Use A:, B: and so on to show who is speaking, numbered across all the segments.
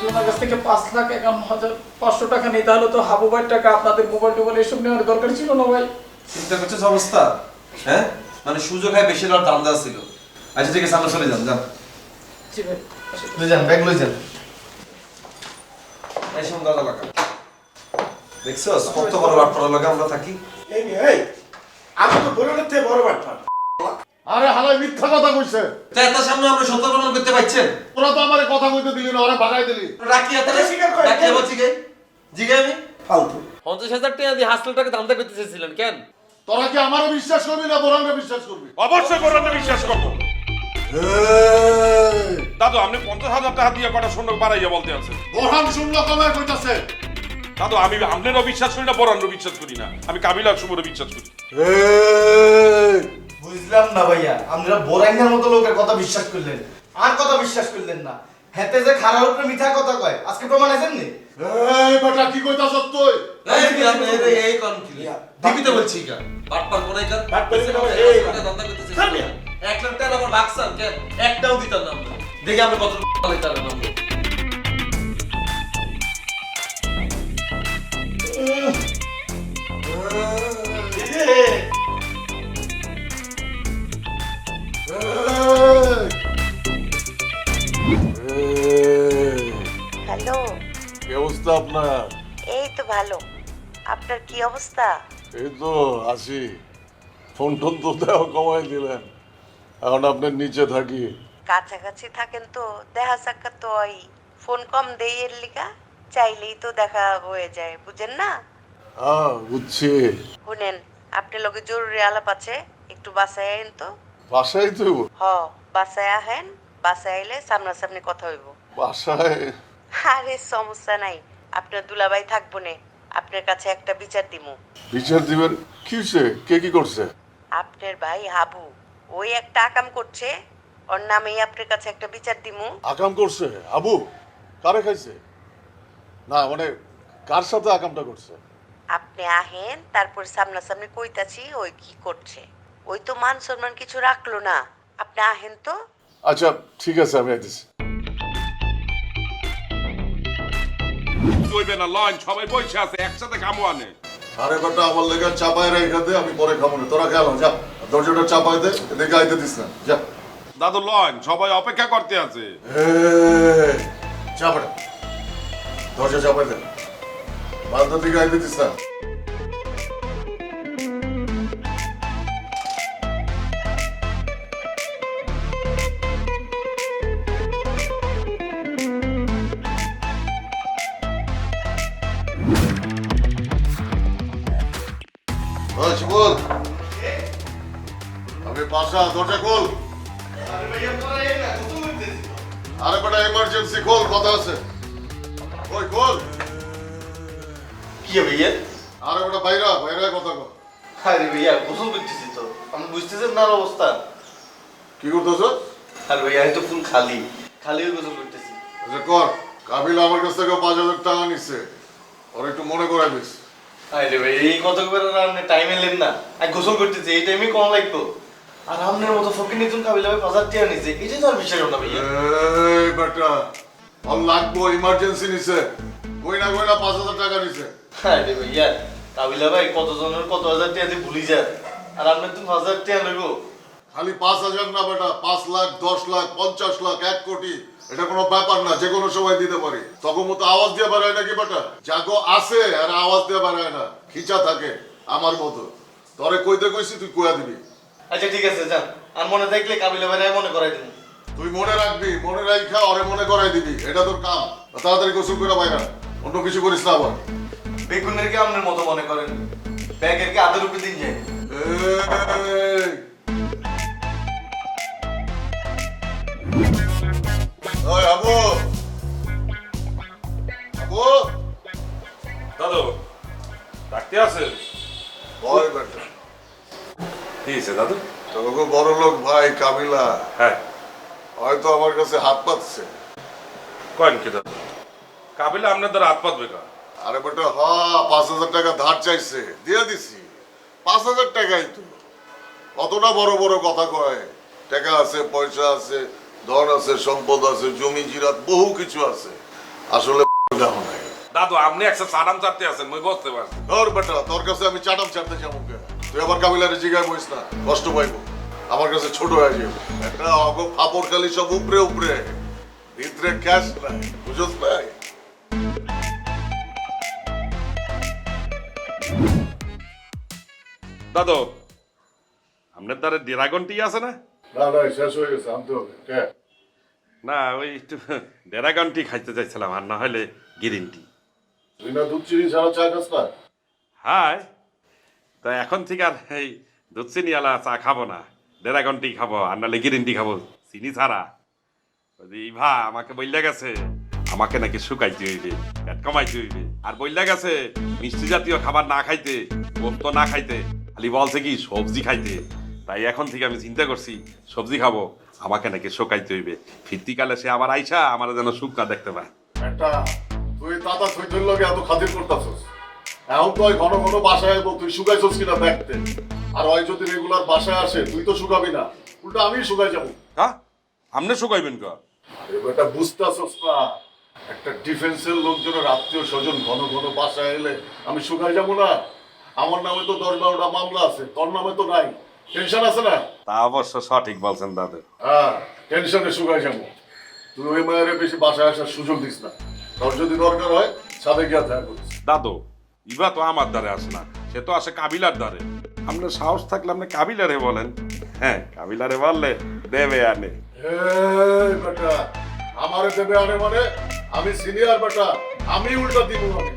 A: যদি ওনার কাছ থেকে পাঁচ লাখ একান্ন হাজার পাঁচশো টাকা নিতে হলে তো হাবু টাকা আপনাদের মোবাইল টোবাইল এসব নেওয়ার দরকার ছিল না ভাই?
B: চিন্তা করছিস অবস্থা? হ্যাঁ? মানে সুযোগ হয় বেশি লড় দাম দেওয়া ছিল। আচ্ছা ঠিক আছে আমরা চলে যান যান।
A: জি ভাই।
C: লই যান ব্যাগ লই যান।
B: এই শুন দাদা লাগা দেখছ কত বড় বাট পড়া লাগে আমরা থাকি?
D: এই নে, এই আমি তো বলে থেকে বড় বাটপার
E: আরে হালাই মিথ্যা কথা কইছে।
B: তা এত সামনে আমরা সত্য প্রমাণ করতে পারছেন?
E: তোরা তো আমারে কথা কইতে দিলি না ওরে ভাগাই দিলি।
B: রাখি এত
D: স্বীকার করে,
B: রাখি
D: কেন?
B: আবার জিগে আমি?
D: ফালতু।
F: পঞ্চাশ হাজার টাকা দিয়ে হাসপাতালটাকে দামটা করতে চেয়েছিলেন কেন?
E: তোরা কি আমারে বিশ্বাস করবি না বোরানরে বিশ্বাস করবি?
G: অবশ্যই কোরআনে বিশ্বাস করব। দাদু আপনি পঞ্চাশ হাজার টাকা দিয়ে কটা শূন্য বাড়াইয়া বলতে আছেন
E: বোরহান শূন্য কমায় কইতাছে।
G: দাদু আমি আপনারও বিশ্বাস করি না বরান্নও বিশ্বাস করি না। আমি কাবিলার সুমরও বিশ্বাস করি।
C: বুঝলাম না ভাইয়া। আপনারা বোরাইনার মতো লোকের কথা বিশ্বাস করলেন। আর কথা বিশ্বাস করলেন না। হেতে যে খারাপ উপরে মিথ্যা কথা কয় আজকে প্রমাণ আছেন নি
E: এই বেটা কি কইতাছ তুই?
B: এই কি আপনি এই এই কোন কি? টিভিতে বলছি কা বাট পার কোনাই কার?
D: বাট পার কোনাই কার, এই
B: দামটা করতে
D: থামি।
B: চেয়েছিলেন এক লাখ টাকা আবার বাক্সান কেন? একটাও দিতাম না দেখি আমরা কত পালাইতাম আমরা
H: তো ভালো। আপনার কি অবস্থা?
E: এই তো আছি। ফোন টোন তো দেওয়া কমাই দিলেন। এখন আপনার নিচে থাকি।
H: কাছাকাছি থাকেন তো দেখা সাক্ষাৎ তো ওই ফোন কম দেই এর লিগা চাইলেই তো দেখা হয়ে যায় বুঝেন না?
E: হ্যাঁ বুঝছি।
H: শুনেন আপনার লগে জরুরি আলাপ আছে একটু বাসায় আইন তো।
E: বাসায় তো
H: হ বাসায় আহেন বাসায় আইলে সামনাসামনি কথা হইব।
E: বাসায়?
H: আরে সমস্যা নাই। আপনার দুলাভাই থাকব নে আপনার কাছে একটা বিচার দিমু।
E: বিচার দিবেন? কি হয়েছে কে কি করছে?
H: আপনার ভাই হাবু ওই একটা আকাম করছে ওর নামেই আপনার কাছে একটা বিচার দিমু।
E: আকাম করছে? আবু কারে খাইছে? না মানে কার সাথে আকামটা করছে?
H: আপনি আহেন তারপর সামনাসামনি কইতাছি ওই কি করছে। ওই তো মান সম্মান কিছু রাখল না। আপনি আহেন তো?
E: আচ্ছা ঠিক আছে আমি আইতেছি।
G: চইবে না লঞ্চ সবাই বসে আছে একসাথে খামো আনে।
E: আরে বেটা আমার লেগে চাপায় রেখে দে আমি পরে খাব না। তোরা খেয়াল যা। দরজাটা চাপাই দে এদিকে আইতে দিস না যা।
G: দাদু লঞ্চ সবাই অপেক্ষা করতে আছে।
E: চাপাটা দরজা চাপাই দে। বালতার দিকে আইতে দিস না। ওই শিবুল আমি পাশা দরজা খোল। আরে বেটা এমার্জেন্সি খোল কথা আছে। ওই খোল।
C: কি ভাইয়া
E: আরে বেটা বাইরা বাইরা কথা কর
C: আরে ভাইয়া গোসল করতেছি তো। আমি বুঝতেছেন না অবস্থা?
E: কি করতেছ?
C: আরে ভাইয়া আমি তো ফুল খালি। খালি গোসল করতেছি।
E: আচ্ছা কর। কাবিল আমার কাছ থেকে পাঁচ হাজার টাকা নিচ্ছে ওর একটু মনে করাই দিস।
C: আরে ভাই এই কত করে আপনি টাইম এলেন না। আমি গোসল করতেছি এই টাইমে কম লাগতো আর আপনার মতো ফকির নিতুন কাবিলা ভাই বাজার টিয়া নিছে এটা তো আর বিষয় না ভাইয়া।
E: এই বেটা ওর লাগবো ইমার্জেন্সি নিছে। গয়না গয়না পাঁচ হাজার টাকা নিছে।
C: আরে ভাইয়া কাবিলা ভাই কতজনের কত হাজার টিয়া দিয়ে ভুলি যায়। আর আপনার তুমি হাজার টিয়া নেব
E: খালি পাঁচ হাজার না বেটা পাঁচ লাখ দশ লাখ পঞ্চাশ লাখ এক কোটি এটা কোনো ব্যাপার না যে কোনো সময় দিতে পারি। তখন মতো আওয়াজ দিয়ে বেড়ায় নাকি বেটা? জাগো আছে আর আওয়াজ দিয়ে বেড়ায় না খিচা থাকে আমার মতো। তরে কইতে কইছি তুই কইয়া দিবি।
C: আচ্ছা ঠিক আছে যান। আর মনে থাকলে কাবিলা ভাই মনে করাই দিন
E: তুই মনে রাখবি মনে রাখা ওরে মনে করাই দিবি। এটা তোর কাম। তাড়াতাড়ি গোসল করে বাইরা অন্য কিছু করিস না আবার।
C: বেগুনের কি আপনার মতো মনে করেন? ব্যাগের কি আধের উপরে দিন যায়?
G: ডাকতে
E: ভয় বেটা
G: কি হয়েছে দাদু?
E: তোকে বড় লোক ভাই কাবিলা
G: হ্যাঁ।
E: হয়তো আমার কাছে হাত পাচ্ছে
G: কয়েন কি দাদু? কাবিলা আপনার দ্বারা হাত পাতবে কা?
E: আরে বেটা হ পাঁচ হাজার টাকা ধার চাইছে। দিয়ে দিছি। পাঁচ হাজার টাকাই তো। কতটা বড় বড় কথা কয়। টাকা আছে পয়সা আছে ধন আছে সম্পদ আছে জমি জিরাত বহু কিছু আছে। আসলে দেখো নাই।
G: দাদু আপনি একটা সারাম চারতে আছেন মই বসতে পারছি।
E: তোর বেটা তোর কাছে আমি চাটাম ছাড়তে যাব তুই আবার কাবিলারে জিগায় বইস না কষ্ট পাইবো। আমার কাছে ছোট হয়ে যাবে একটা অগ ফাপড় খালি সব উপরে উপরে ভিতরে ক্যাশ নাই বুঝছ নাই?
G: দাদু আপনার দ্বারা ড্রাগন টি আছে না?
E: না না শেষ হয়ে গেছে আনতে হবে।
G: না ওই একটু ড্রাগন টি খাইতে চাইছিলাম আর না হলে গ্রিন টি।
E: তুই না দুধ চিনি ছাড়া চা খাস না?
G: হাই তা এখন থেকে আর এই দুধ চিনি আলা চা খাব না ড্রাগন টি খাব আর নাহলে গ্রিন টি খাব চিনি ছাড়া। ওই ভা আমাকে বললে গেছে আমাকে নাকি শুকাইতে হইবে পেট কমাইতে হইবে আর বললে গেছে মিষ্টি জাতীয় খাবার না খাইতে গোস্ত না খাইতে খালি বলছে কি সবজি খাইতে। তাই এখন থেকে আমি চিন্তা করছি সবজি খাব আমাকে নাকি শুকাইতে হইবে। ফিরতিকালে সে আবার আইসা আমার যেন শুকা দেখতে পায়।
E: একটা তুই তাতা থইথইর লগে এত খাতির করতাছস? এখন তো ওই ঘন ঘন বাসায় আইবো তুই শুকাইছস কিনা দেখতে? আর ওই যদি রেগুলার বাসায় আসে তুই তো শুকাবি না। উল্টা আমি শুকাই যাব।
G: হ্যাঁ আপনি শুকাইবেন কা?
E: এটা বুঝতেছস না। একটা ডিফেন্সের লোকজনের আত্মীয় স্বজন ঘন ঘন বাসায় এলে আমি শুকাই যাব না। আমার নামে তো দশ বারোটা মামলা আছে তোর নামে তো নাই। টেনশন আছে না?
G: তা অবশ্য সঠিক বলছেন দাদা।
E: হ্যাঁ টেনশনে শুকাই যাব। তুই ওই মায়ের বেশি বাসায় আসার সুযোগ দিস না। তোর যদি দরকার হয় সাথে গিয়া দেখা করিস।
G: দাদু ইবা তো আমার দ্বারে আসে না সে তো আসে কাবিলার দ্বারে। আপনার সাহস থাকলে আপনি কাবিলারে বলেন। হ্যাঁ কাবিলারে বললে দেবে আনে।
E: এই বেটা আমারে দেবে আরে মানে আমি সিনিয়র বেটা আমি উল্টা দিব আমি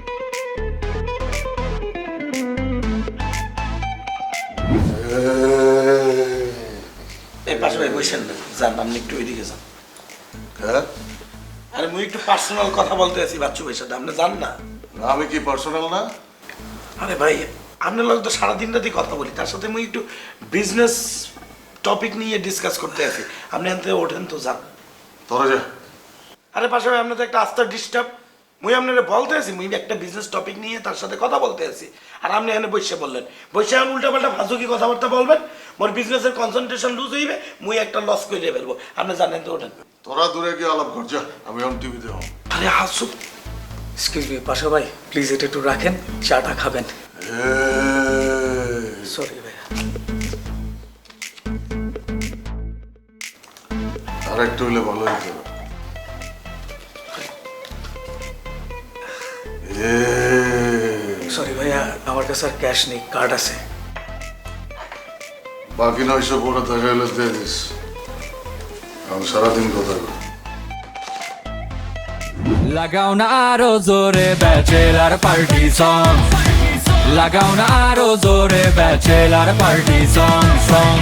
C: এই পাশে ভাই বসেন না যান আপনি একটু ওইদিকে যান।
E: হ্যাঁ?
C: মুই একটু পার্সোনাল কথা বলতে আছি বাচ্চু ভাইয়ের সাথে আপনি জান না।
E: আমি কি পার্সোনাল না?
C: আরে ভাই আপনার লগে তো সারাদিন রাতি কথা বলি তার সাথে মুই একটু বিজনেস টপিক নিয়ে ডিসকাস করতে আছি। আপনি এনতে ওঠেন তো যান।
E: তোরা যা।
C: আরে পাশে ভাই আপনার তো একটা আস্থার ডিস্টার্ব মুই আপনারা বলতে আছি মুই একটা বিজনেস টপিক নিয়ে তার সাথে কথা বলতে আছি। আর আপনি এখানে বসে বললেন। বসে আমি উল্টা পাল্টা ফাঁসুকি কথাবার্তা বলবেন মোর বিজনেসের কনসেন্ট্রেশন লুজ হইবে মুই একটা লস করে ফেলব। আপনি জানেন তো ওঠেন।
E: তোরা দূরে গিয়ে আলাপ কর যা আমি অন টিভিতে হব।
C: আরে হাসু।
I: এক্সকিউজ মি পাশা ভাই প্লিজ এটা একটু রাখেন চাটা খাবেন। সরি ভাইয়া।
E: আর একটু হইলে ভালো হইতো।
I: সরি ভাইয়া আমার কাছে আর ক্যাশ নেই কার্ড আছে।
E: বাকি নয়শো পরে দেখা হলে দিয়ে দিস। আমি সারাদিন কথা কই
J: লাগাও না আরও জোরে ব্যাচেলার পার্টি সং লাগাও না আরও জোরে ব্যাচেলার পার্টি সং সং